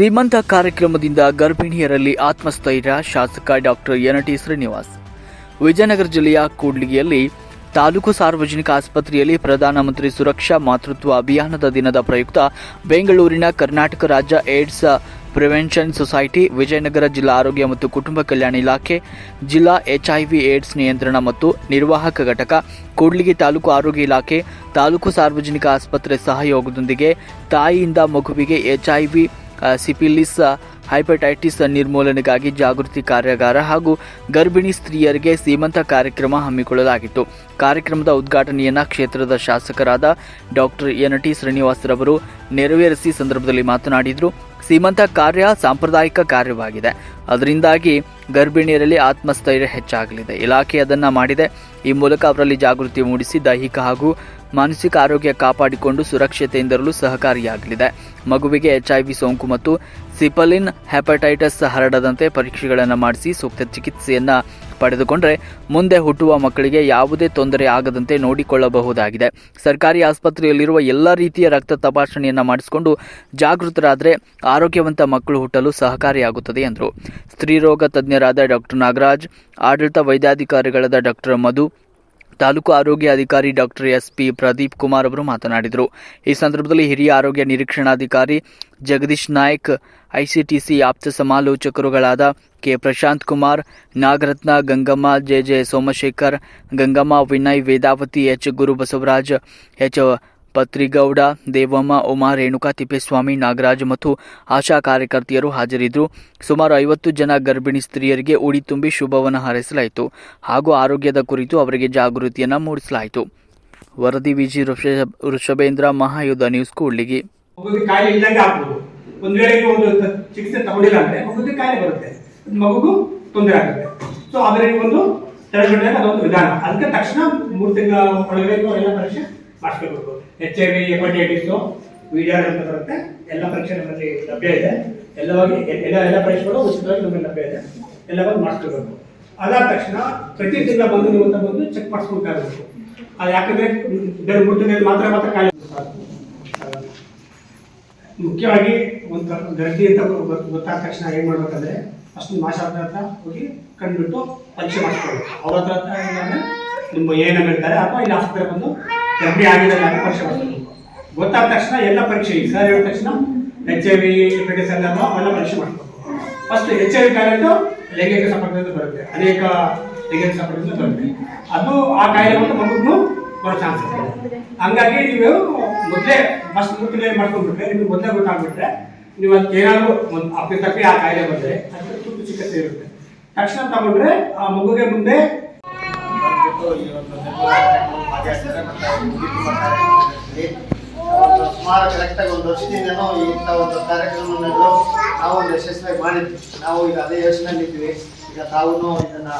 ಸೀಮಂತ ಕಾರ್ಯಕ್ರಮದಿಂದ ಗರ್ಭಿಣಿಯರಲ್ಲಿ ಆತ್ಮಸ್ಥೈರ್ಯ, ಶಾಸಕ ಡಾಕ್ಟರ್ ಎನಟಿ ಶ್ರೀನಿವಾಸ್. ವಿಜಯನಗರ ಜಿಲ್ಲೆಯ ಕೂಡ್ಲಿಗಿಯಲ್ಲಿ ತಾಲೂಕು ಸಾರ್ವಜನಿಕ ಆಸ್ಪತ್ರೆಯಲ್ಲಿ ಪ್ರಧಾನಮಂತ್ರಿ ಸುರಕ್ಷಾ ಮಾತೃತ್ವ ಅಭಿಯಾನದ ದಿನದ ಪ್ರಯುಕ್ತ ಬೆಂಗಳೂರಿನ ಕರ್ನಾಟಕ ರಾಜ್ಯ ಏಡ್ಸ್ ಪ್ರಿವೆನ್ಷನ್ ಸೊಸೈಟಿ, ವಿಜಯನಗರ ಜಿಲ್ಲಾ ಆರೋಗ್ಯ ಮತ್ತು ಕುಟುಂಬ ಕಲ್ಯಾಣ ಇಲಾಖೆ, ಜಿಲ್ಲಾ ಎಚ್ಐವಿ ಏಡ್ಸ್ ನಿಯಂತ್ರಣ ಮತ್ತು ನಿರ್ವಾಹಕ ಘಟಕ, ಕೂಡ್ಲಿಗಿ ತಾಲೂಕು ಆರೋಗ್ಯ ಇಲಾಖೆ, ತಾಲೂಕು ಸಾರ್ವಜನಿಕ ಆಸ್ಪತ್ರೆ ಸಹಯೋಗದೊಂದಿಗೆ ತಾಯಿಯಿಂದ ಮಗುವಿಗೆ ಎಚ್ಐವಿ ಸಿಪಿಲಿಸ್ ಹೈಪಟೈಟಿಸ್ ನಿರ್ಮೂಲನೆಗಾಗಿ ಜಾಗೃತಿ ಕಾರ್ಯಾಗಾರ ಹಾಗೂ ಗರ್ಭಿಣಿ ಸ್ತ್ರೀಯರಿಗೆ ಸೀಮಂತ ಕಾರ್ಯಕ್ರಮ ಹಮ್ಮಿಕೊಳ್ಳಲಾಗಿತ್ತು. ಕಾರ್ಯಕ್ರಮದ ಉದ್ಘಾಟನೆಯನ್ನ ಕ್ಷೇತ್ರದ ಶಾಸಕರಾದ ಡಾಕ್ಟರ್ ಎನ್ ಟಿ ಶ್ರೀನಿವಾಸರವರು ನೆರವೇರಿಸಿ ಸಂದರ್ಭದಲ್ಲಿ ಮಾತನಾಡಿದರು. ಸೀಮಂತ ಕಾರ್ಯ ಸಾಂಪ್ರದಾಯಿಕ ಕಾರ್ಯವಾಗಿದೆ. ಅದರಿಂದಾಗಿ ಗರ್ಭಿಣಿಯರಲ್ಲಿ ಆತ್ಮಸ್ಥೈರ್ಯ ಹೆಚ್ಚಾಗಲಿದೆ. ಇಲಾಖೆ ಅದನ್ನು ಮಾಡಿದೆ. ಈ ಮೂಲಕ ಅವರಲ್ಲಿ ಜಾಗೃತಿ ಮೂಡಿಸಿ ದೈಹಿಕ ಹಾಗೂ ಮಾನಸಿಕ ಆರೋಗ್ಯ ಕಾಪಾಡಿಕೊಂಡು ಸುರಕ್ಷತೆಯಿಂದರಲು ಸಹಕಾರಿಯಾಗಲಿದೆ. ಮಗುವಿಗೆ ಎಚ್ಐವಿ ಸೋಂಕು ಮತ್ತು ಸಿಪಲಿನ್ ಹೆಪಟೈಟಿಸ್ ಹರಡದಂತೆ ಪರೀಕ್ಷೆಗಳನ್ನು ಮಾಡಿಸಿ ಸೂಕ್ತ ಚಿಕಿತ್ಸೆಯನ್ನು ಪಡೆದುಕೊಂಡರೆ ಮುಂದೆ ಹುಟ್ಟುವ ಮಕ್ಕಳಿಗೆ ಯಾವುದೇ ತೊಂದರೆ ಆಗದಂತೆ ನೋಡಿಕೊಳ್ಳಬಹುದಾಗಿದೆ. ಸರ್ಕಾರಿ ಆಸ್ಪತ್ರೆಯಲ್ಲಿರುವ ಎಲ್ಲ ರೀತಿಯ ರಕ್ತ ತಪಾಸಣೆಯನ್ನು ಮಾಡಿಸಿಕೊಂಡು ಜಾಗೃತರಾದರೆ ಆರೋಗ್ಯವಂತ ಮಕ್ಕಳು ಹುಟ್ಟಲು ಸಹಕಾರಿಯಾಗುತ್ತದೆ ಎಂದರು. ಸ್ತ್ರೀರೋಗ ತಜ್ಞರಾದ ಡಾಕ್ಟರ್ ನಾಗರಾಜ್, ಆಡಳಿತ ವೈದ್ಯಾಧಿಕಾರಿಗಳಾದ ಡಾಕ್ಟರ್ ಮಧು ತಾಲೂಕು ಆರೋಗ್ಯ ಅಧಿಕಾರಿ doctor S P Pradeep Kumar ಅವರು ಮಾತನಾಡಿದರು. ಈ ಸಂದರ್ಭದಲ್ಲಿ ಹಿರಿಯ ಆರೋಗ್ಯ ನಿರೀಕ್ಷಣಾಧಿಕಾರಿ ಜಗದೀಶ್ ನಾಯ್ಕ್, ಐಸಿಟಿಸಿ ಆಪ್ತ ಸಮಾಲೋಚಕರುಗಳಾದ K Prashanth Kumar, Nagaratna Gangamma, J J Somashekar, Gangamma Vinay Vedavathi, H Guru Basavaraj H Patrigowda, Devamma, Uma, Renuka, Thippeswamy, Nagaraj ಮತ್ತು ಆಶಾ ಕಾರ್ಯಕರ್ತೆಯರು ಹಾಜರಿದ್ದರು. ಸುಮಾರು ಐವತ್ತು ಜನ ಗರ್ಭಿಣಿ ಸ್ತ್ರೀಯರಿಗೆ ಉಡಿ ತುಂಬಿ ಶುಭವನ್ನು ಹಾರೈಸಲಾಯಿತು ಹಾಗೂ ಆರೋಗ್ಯದ ಕುರಿತು ಅವರಿಗೆ ಜಾಗೃತಿಯನ್ನು ಮೂಡಿಸಲಾಯಿತು. ವರದಿ ವಿಜಿ ಋಷಭೇಂದ್ರ, ಮಹಾಯುಧ ನ್ಯೂಸ್ ಕೂಡ್ಲಿಗಿ. ಒಂದ್ ಚಿಕಿತ್ಸೆ ಅಂದ್ರೆ ತೊಂದರೆ ಆಗುತ್ತೆ. ಸೊ ಅದರಲ್ಲಿ ಒಂದು ತಡೆಗಟ್ಟಲೆ ಅದೊಂದು ವಿಧಾನ. ಅದಕ್ಕೆ ತಕ್ಷಣ ಮೂರು ತಿಂಗಳ ಒಳಗಡೆ ಪರೀಕ್ಷೆ ಮಾಡಿಸ್ಕೋಬೇಕು H I V hepatitis VDR ಅಂತ ಬರುತ್ತೆ ಎಲ್ಲ ಪರೀಕ್ಷೆ ನಮ್ಮಲ್ಲಿ ಲಭ್ಯ ಇದೆ. ಎಲ್ಲವಾಗಿ ಎಲ್ಲ ಎಲ್ಲ ಪರೀಕ್ಷೆಗಳು ಉಚಿತವಾಗಿ ನಮ್ಮಲ್ಲಿ ಲಭ್ಯ ಇದೆ. ಎಲ್ಲವಾಗಿ ಮಾಡಿಸ್ಕೋಬೇಕು ಅದಾದ ತಕ್ಷಣ ಪ್ರತಿ ತಿಂಗಳ ಬಂದು ನೀವು ಅಂತ ಬಂದು ಚೆಕ್ ಮಾಡಿಸ್ಬೇಕಾಗಬೇಕು ಅದು ಯಾಕಂದ್ರೆ ಬೇರೆ ಮುಟ್ಟಿನಲ್ಲಿ ಮಾತ್ರ ಮಾತ್ರ ಕಾಯಿಲೆ ಮುಖ್ಯವಾಗಿ ಒಂದು ಗರ್ಭಿ ಅಂತ ಗೊತ್ತಾದ ತಕ್ಷಣ ಏನು ಮಾಡ್ಬೇಕಂದ್ರೆ ಅಷ್ಟು ಮಾಸ್ಟರ್ ಹತ್ರ ಹೋಗಿ ಕಂಡುಬಿಟ್ಟು ಪರೀಕ್ಷೆ ಮಾಡಿಸ್ಕೊಳ್ಬೇಕು. ಅವ್ರ ಹತ್ರ ಹತ್ರ ನಿಮ್ಮ ಏನಾಗಿರ್ತಾರೆ ಅಥವಾ ಇಲ್ಲಿ ಆಸ್ಪತ್ರೆ ಬಂದು ಗರ್ಭಿ ಆಗಿದೆ ಅಂತ ಪರೀಕ್ಷೆ ಬರ್ತದೆ ಗೊತ್ತಾದ ತಕ್ಷಣ ಎಲ್ಲ ಪರೀಕ್ಷೆ ಈಗ ಸರ್ ಹೇಳಿದ ತಕ್ಷಣ ಎಚ್ ಐ ವಿ ಹೆಪಟೈಟಿಸ್ ಎಲ್ಲ ಅವೆಲ್ಲ ಪರೀಕ್ಷೆ ಮಾಡ್ಬೇಕು ಫಸ್ಟ್ ಎಚ್ ಐ ವಿ ಕಾಯಿಲೆ ಅಂತೂ ಲೈಂಗಿಕ ಸಂಪರ್ಕದಿಂದ ಬರುತ್ತೆ. ಅನೇಕ ಲೈಂಗಿಕ ಸಂಪರ್ಕದಿಂದ ಬರುತ್ತೆ. ಅದು ಆ ಕಾಯಿಲೆ ಬಂದು ಮಗುಗೂ ಬರೋ ಚಾನ್ಸ್ ಇದೆ. ಹಂಗಾಗಿ ನೀವು ಮೊದಲೇ ಫಸ್ಟ್ ಮೂರು ಮಾಡ್ಕೊಂಡ್ಬಿಟ್ರೆ, ನಿಮ್ಗೆ ಮೊದಲೇ ಗೊತ್ತಾಗ್ಬಿಟ್ರೆ ನೀವು ಅದಕ್ಕೆ ಏನಾದರೂ ಒಂದು ಅಪ್ಪಿ ತಪ್ಪಿ ಆ ಕಾಯಿಲೆ ಬಂದರೆ ಅದಕ್ಕೆ ತುಂಬ ಚಿಕಿತ್ಸೆ ಇರುತ್ತೆ. ತಕ್ಷಣ ತಗೊಂಡ್ರೆ ಆ ಮಗುಗೆ ಮುಂದೆ ಕಾರ್ಯಕ್ರಮದಲ್ಲಿ ಒಂದು ಸುಮಾರು ಕರೆಕ್ಟಾಗಿ ಒಂದು ವರ್ಷದಿಂದನೂ ಇಂಥ ಒಂದು ಕಾರ್ಯಕ್ರಮವನ್ನು ನಾವು ಒಂದು ಯಶಸ್ವಿಯಾಗಿ ಮಾಡಿದ್ವಿ ನಾವು ಈಗ ಅದೇ ಯೋಚನೆಯಲ್ಲಿ ಈಗ ತಾವು ಇದನ್ನ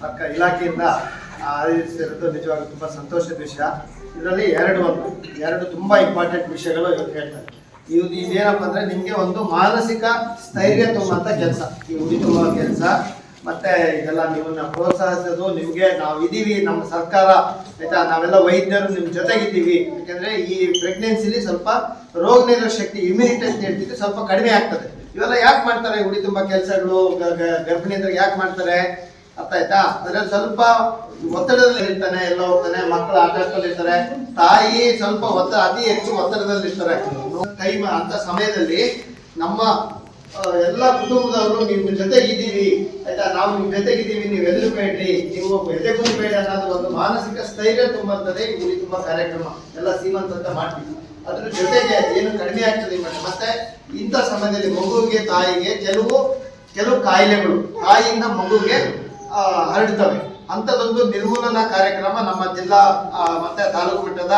ಸರ್ಕಾರ ಇಲಾಖೆಯಿಂದ ಆಯೋಜಿಸಿರೋದು ನಿಜವಾಗ್ಲೂ ತುಂಬ ಸಂತೋಷದ ವಿಷಯ ಇದರಲ್ಲಿ ಎರಡು ಒಂದು ಎರಡು ತುಂಬ ಇಂಪಾರ್ಟೆಂಟ್ ವಿಷಯಗಳು ಇವತ್ತು ಹೇಳ್ತಾರೆ ಇದು ಇದೇನಪ್ಪ ಅಂದ್ರೆ ನಿಮ್ಗೆ ಒಂದು ಮಾನಸಿಕ ಸ್ಥೈರ್ಯ ತುಂಬುವಂತ ಕೆಲಸ ಈ ತುಂಬುವ ಕೆಲಸ ಮತ್ತೆ ಇದೆಲ್ಲ ನಿಮ್ಮನ್ನ ಪ್ರೋತ್ಸಾಹಿಸೋದು, ನಿಮ್ಗೆ ನಾವು ಇದೀವಿ, ನಮ್ಮ ಸರ್ಕಾರ, ಆಯ್ತಾ? ನಾವೆಲ್ಲ ವೈದ್ಯರು, ನಿಮ್ ಜೊತೆಗಿದ್ದೀವಿ. ಯಾಕಂದ್ರೆ ಈ ಪ್ರೆಗ್ನೆನ್ಸಿಲಿ ಸ್ವಲ್ಪ ರೋಗ ನಿರೋಧ ಶಕ್ತಿ ಇಮ್ಯುನಿಟಿ ಅಂತ ಹೇಳ್ತಿದ್ರೆ ಸ್ವಲ್ಪ ಕಡಿಮೆ ಆಗ್ತದೆ. ಇವೆಲ್ಲ ಯಾಕೆ ಮಾಡ್ತಾರೆ? ಉಡಿ ತುಂಬಾ ಕೆಲಸಗಳು ಗರ್ಭಿಣಿ ಅಂದ್ರೆ ಯಾಕೆ ಮಾಡ್ತಾರೆ? ಅರ್ಥ ಆಯ್ತಾ? ಅದ್ರಲ್ಲಿ ಸ್ವಲ್ಪ ಒತ್ತಡದಲ್ಲಿ ಇರ್ತಾನೆ, ಎಲ್ಲ ಹೋಗ್ತಾನೆ, ಮಕ್ಕಳು ಆಟ ಇರ್ತಾರೆ. ತಾಯಿ ಸ್ವಲ್ಪ ಒತ್ತಡ ಅತಿ ಹೆಚ್ಚು ಒತ್ತಡದಲ್ಲಿ ಇರ್ತಾರೆ ಕೈ ಮ- ಅಂತ ಸಮಯದಲ್ಲಿ ನಮ್ಮ ಎಲ್ಲ ಕುಟುಂಬದವರು ನಿಮ್ಮ ಜೊತೆಗಿದ್ದೀವಿ ಆಯ್ತಾ? ನಾವು ನಿಮ್ಮ ಜೊತೆಗಿದ್ದೀವಿ ನೀವು ಹೆದರ್ಬೇಡ್ರಿ. ನೀವು ಎದೆ ಬೇಡ ಅನ್ನೋದು ಒಂದು ಮಾನಸಿಕ ಸ್ಥೈರ್ಯ ತುಂಬುತ್ತದೆ ಈ ತುಂಬಾ ಕಾರ್ಯಕ್ರಮ. ಎಲ್ಲ ಅಂತ ಮಾಡ್ತೀವಿ. ಅದ್ರ ಜೊತೆಗೆ ಏನು ಕಡಿಮೆ ಆಗ್ತದೆ ಮತ್ತೆ ಇಂಥ ಸಮಯದಲ್ಲಿ ಮಗುವಿಗೆ ತಾಯಿಗೆ ಕೆಲವು ಕೆಲವು ಕಾಯಿಲೆಗಳು ತಾಯಿಯಿಂದ ಮಗುಗೆ ಆ, ಹರಡ್ತವೆ. ಅಂಥದ್ದೊಂದು ನಿರ್ಮೂಲನಾ ಕಾರ್ಯಕ್ರಮ ನಮ್ಮ ಜಿಲ್ಲಾ ಮತ್ತೆ ತಾಲೂಕು ಮಟ್ಟದ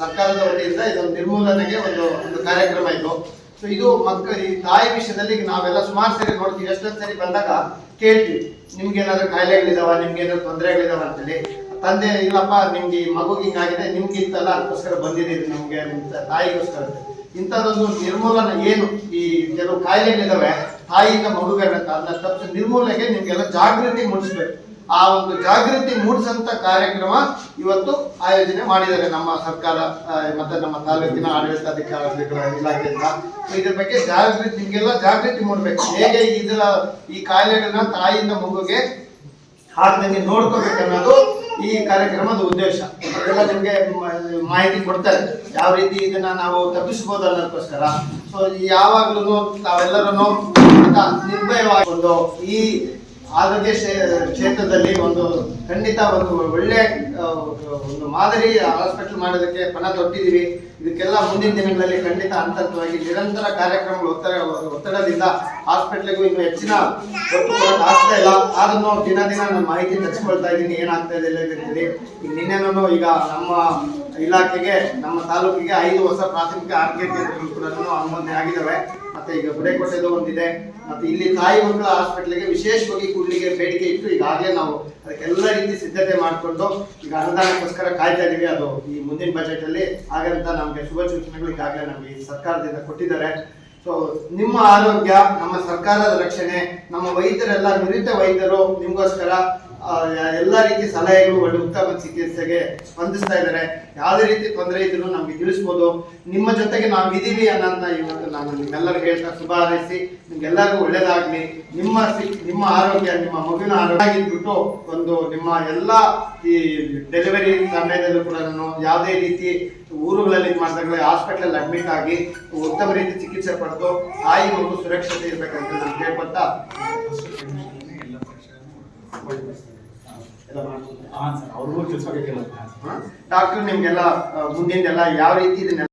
ಸರ್ಕಾರದ ವತಿಯಿಂದ ಇದೊಂದು ನಿರ್ಮೂಲನೆಗೆ ಒಂದು ಒಂದು ಕಾರ್ಯಕ್ರಮ ಇದು. ಸೊ ಇದು ಮಕ್ಕಳ ಈ ತಾಯಿ ವಿಷಯದಲ್ಲಿ ನಾವೆಲ್ಲ ಸುಮಾರು ಸರಿ ನೋಡ್ತೀವಿ. ಎಷ್ಟೊಂದು ಸರಿ ಬಂದಾಗ ಕೇಳ್ತೀವಿ. ನಿಮ್ಗೆ ಏನಾದ್ರು ಕಾಯಿಲೆಗಳಿದಾವ ನಿಮ್ಗೆ ಏನಾದ್ರು ತೊಂದರೆಗಳಿದಾವ ಅಂತೇಳಿ. ತಂದೆ, ಇಲ್ಲಪ್ಪ, ನಿಮ್ಗೆ ಈ ಮಗುಗೆ ಹಿಂಗಾಗಿದೆ ನಿಮ್ಗೆ ಇತ್ತಲ್ಲ ಅದಕ್ಕೋಸ್ಕರ ಬಂದಿದ್ದೀರಿ ನಿಮ್ಗೆ ತಾಯಿಗೋಸ್ಕರ. ಇಂಥದ್ದೊಂದು ನಿರ್ಮೂಲನೆ ಏನು? ಈ ಕೆಲವು ಕಾಯಿಲೆಗಳಿದಾವೆ, ತಾಯಿಯಿಂದ ಮಗುಗಳನ್ನ ಅದನ್ನ ನಿರ್ಮೂಲನೆಗೆ ನಿಮ್ಗೆಲ್ಲ ಜಾಗೃತಿ ಮೂಡಿಸ್ಬೇಕು. ಆ ಒಂದು ಜಾಗೃತಿ ಮೂಡಿಸಂತ ಕಾರ್ಯಕ್ರಮ ಇವತ್ತು ಆಯೋಜನೆ ಮಾಡಿದ್ದಾರೆ ನಮ್ಮ ಸರ್ಕಾರ ಮತ್ತೆ ನಮ್ಮ ತಾಲೂಕಿನ ಆಡಳಿತಾಧಿಕಾರಿಗಳ ಇಲಾಖೆಯಿಂದ. ಇದ್ರ ಬಗ್ಗೆ ಜಾಗೃತಿ ಹಿಂಗೆಲ್ಲ ಜಾಗೃತಿ ಮೂಡಬೇಕು. ಹೇಗೆ ಇದರ, ಈ ಕಾಯಿಲೆಗಳನ್ನ ತಾಯಿಯಿಂದ ಮಗುಗೆ ಹಾಕಿದಂಗೆ ನೋಡ್ಕೋಬೇಕು ಅನ್ನೋದು ಈ ಕಾರ್ಯಕ್ರಮದ ಉದ್ದೇಶ. ಅದೆಲ್ಲ ನಿಮಗೆ ಮಾಹಿತಿ ಕೊಡ್ತಾರೆ. ಯಾವ ರೀತಿ ಇದನ್ನ ನಾವು ತಪ್ಪಿಸಬಹುದು ಅನ್ನೋದಕ್ಕೋಸ್ಕರ. ಸೊ ಯಾವಾಗ್ಲೂ ತಾವೆಲ್ಲರೂ ನಿರ್ಭಯವಾಗಿ ಒಂದು ಈ ಆರೋಗ್ಯ ಕ್ಷೇ- ಕ್ಷೇತ್ರದಲ್ಲಿ ಒಂದು ಖಂಡಿತ ಒಂದು ಒಳ್ಳೆ ಒಂದು ಮಾದರಿ ಹಾಸ್ಪಿಟಲ್ ಮಾಡೋದಕ್ಕೆ ಪಣ ತೊಟ್ಟಿದ್ದೀವಿ. ಇದಕ್ಕೆಲ್ಲ ಮುಂದಿನ ದಿನಗಳಲ್ಲಿ ಖಂಡಿತ ಅಂತರ್ಗತವಾಗಿ ನಿರಂತರ ಕಾರ್ಯಕ್ರಮಗಳು ಒತ್ತಡ, ಒತ್ತಡದಿಂದ ಹಾಸ್ಪಿಟ್ಲಿಗೂ ಇನ್ನು ಹೆಚ್ಚಿನ ಒತ್ತು ಆಗ್ತಾ ಇಲ್ಲ. ಆದ್ರೂ ದಿನ ದಿನ ನಾನು ಮಾಹಿತಿ ತರಿಸ್ಕೊಳ್ತಾ ಇದ್ದೀನಿ ಏನಾಗ್ತಾ ಇದೆ ಇದ್ದೀರಿ ಈಗ ನಿನ್ನೆನೂ ಈಗ ನಮ್ಮ ಇಲಾಖೆಗೆ, ನಮ್ಮ ತಾಲೂಕಿಗೆ ಐದು ಹೊಸ ಪ್ರಾಥಮಿಕ ಆರೋಗ್ಯ ಕೇಂದ್ರಗಳು ಕೂಡ ಅನುಮೋದನೆ ಆಗಿದ್ದಾವೆ ಮತ್ತೆ ಈಗ ಗುಡೇಕೋಟೆದು ಒಂದಿದೆ. ಮತ್ತೆ ಇಲ್ಲಿ ತಾಯಿ ಮಕ್ಕಳ ಹಾಸ್ಪಿಟ್ಲಿಗೆ ವಿಶೇಷವಾಗಿ ಕೂಡಲಿಗೆ ಬೇಡಿಕೆ ಇತ್ತು. ಈಗಾಗಲೇ ನಾವು ಅದಕ್ಕೆಲ್ಲ ರೀತಿ ಸಿದ್ಧತೆ ಮಾಡಿಕೊಂಡು ಈಗ ಅನುದಾನಕ್ಕೋಸ್ಕರ ಕಾಯ್ತಾ ಇದೀವಿ. ಅದು ಈ ಮುಂದಿನ ಬಜೆಟ್ ಅಲ್ಲಿ ಹಾಗಂತ ನಮಗೆ ಶುಭ ಸೂಚನೆಗಳು ಈಗಾಗಲೇ ನಮಗೆ ಸರ್ಕಾರದಿಂದ ಕೊಟ್ಟಿದ್ದಾರೆ. ಸೊ ನಿಮ್ಮ ಆರೋಗ್ಯ, ನಮ್ಮ ಸರ್ಕಾರದ ರಕ್ಷಣೆ, ನಮ್ಮ ವೈದ್ಯರೆಲ್ಲ ನುರಿತ ವೈದ್ಯರು ನಿಮಗೋಸ್ಕರ ಎಲ್ಲ ರೀತಿ ಸಲಹೆಗಳು ಒಳ್ಳೆ ಉತ್ತಮ ಚಿಕಿತ್ಸೆಗೆ ಸ್ಪಂದಿಸ್ತಾ ಇದ್ದಾರೆ. ಯಾವುದೇ ರೀತಿ ತೊಂದರೆ ಇದ್ರು ನಮ್ಗೆ ತಿಳಿಸ್ಬೋದು. ನಿಮ್ಮ ಜೊತೆಗೆ ನಾವು ಇದೀವಿ ಅನ್ನೋದನ್ನ ಇವತ್ತು ನಾನು ನಿಮ್ಮೆಲ್ಲರಿಗೂ ಹೇಳ್ತಾ ಶುಭ ಹಾರೈಸಿ ನಿಮ್ಗೆಲ್ಲರಿಗೂ ಒಳ್ಳೇದಾಗ್ಲಿ. ನಿಮ್ಮ ನಿಮ್ಮ ಆರೋಗ್ಯ, ನಿಮ್ಮ ಮಗುವಿನ ಆರೋಗ್ಯ ಆಗಿದ್ಬಿಟ್ಟು ಒಂದು ನಿಮ್ಮ ಎಲ್ಲ ಈ ಡೆಲಿವರಿ ಸಮಯದಲ್ಲೂ ಕೂಡ ನಾನು ಯಾವುದೇ ರೀತಿ ಊರುಗಳಲ್ಲಿ ಮಾಡಿದಾಗ ಹಾಸ್ಪಿಟಲ್ ಅಡ್ಮಿಟ್ ಆಗಿ ಉತ್ತಮ ರೀತಿ ಚಿಕಿತ್ಸೆ ಪಡೆದು ತಾಯಿ ಮಗು ಸುರಕ್ಷತೆ ಇರ್ಬೇಕಂತ ನಾನು ಕೇಳ್ಕೊತಾ ಎಲ್ಲ ಮಾಡ್ತೀನಿ ಹಾಂ ಸರ್ ಅವ್ರಿಗೂ ತಿಳಿಸ್ಬೇಕಾಗಿಲ್ಲ ಡಾಕ್ಟರ್ ನಿಮ್ಗೆಲ್ಲ ಮುಂದಿನ ಯಾವ ರೀತಿ ಇದನ್ನೆಲ್ಲ